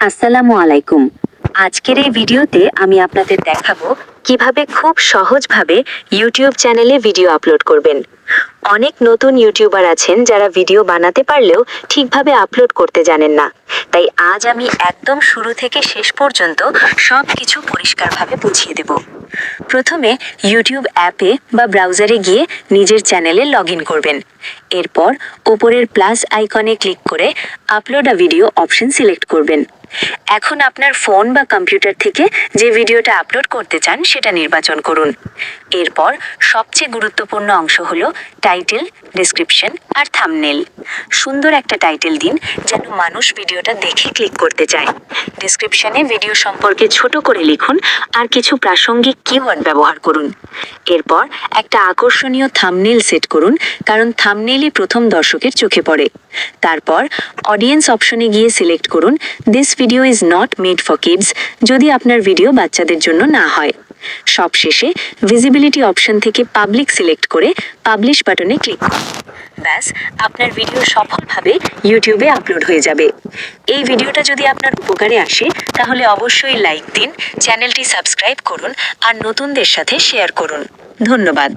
আসসালামু আলাইকুম। আজকের এই ভিডিওতে আমি আপনাদের দেখাবো কীভাবে খুব সহজভাবে ইউটিউব চ্যানেলে ভিডিও আপলোড করবেন। অনেক নতুন ইউটিউবার আছেন যারা ভিডিও বানাতে পারলেও ঠিকভাবে আপলোড করতে জানেন না। তাই আজ আমি একদম শুরু থেকে শেষ পর্যন্ত সব কিছু পরিষ্কারভাবে বুঝিয়ে দেব। প্রথমে ইউটিউব অ্যাপে বা ব্রাউজারে গিয়ে নিজের চ্যানেলে লগ করবেন। এরপর ওপরের প্লাস আইকনে ক্লিক করে upload a video option select করবেন। এখন আপনার ফোন বা কম্পিউটার থেকে যে ভিডিওটা আপলোড করতে চান, সেটা নির্বাচন করুন। এরপর সবচেয়ে গুরুত্বপূর্ণ অংশ হলো টাইটেল, ডেসক্রিপশন আর থামনেল। সুন্দর একটা টাইটেল দিন যেন মানুষ ভিডিওটা দেখে ক্লিক করতে চায়। ডেসক্রিপশনে ভিডিও সম্পর্কে ছোট করে লিখুন আর কিছু প্রাসঙ্গিক কিওয়ার্ড ব্যবহার করুন। এরপর একটা আকর্ষণীয় থামনেল সেট করুন, কারণ থামনেলই প্রথম দর্শকের চোখে পড়ে। তারপর অডিয়েন্স অপশনে গিয়ে সিলেক্ট করুন this video is not made for kids যদি আপনার ভিডিও বাচ্চাদের জন্য না হয়। সবশেষে ভিজিবিলিটি অপশন থেকে পাবলিক সিলেক্ট করে পাবলিশ বাটনে ক্লিক করুন। ব্যাস, আপনার ভিডিও সফলভাবে ইউটিউবে আপলোড হয়ে যাবে। এই ভিডিওটা যদি আপনার উপকারে আসে, তাহলে অবশ্যই লাইক দিন চ্যানেলটি সাবস্ক্রাইব করুন, আর নতুনদের সাথে শেয়ার করুন। ধন্যবাদ।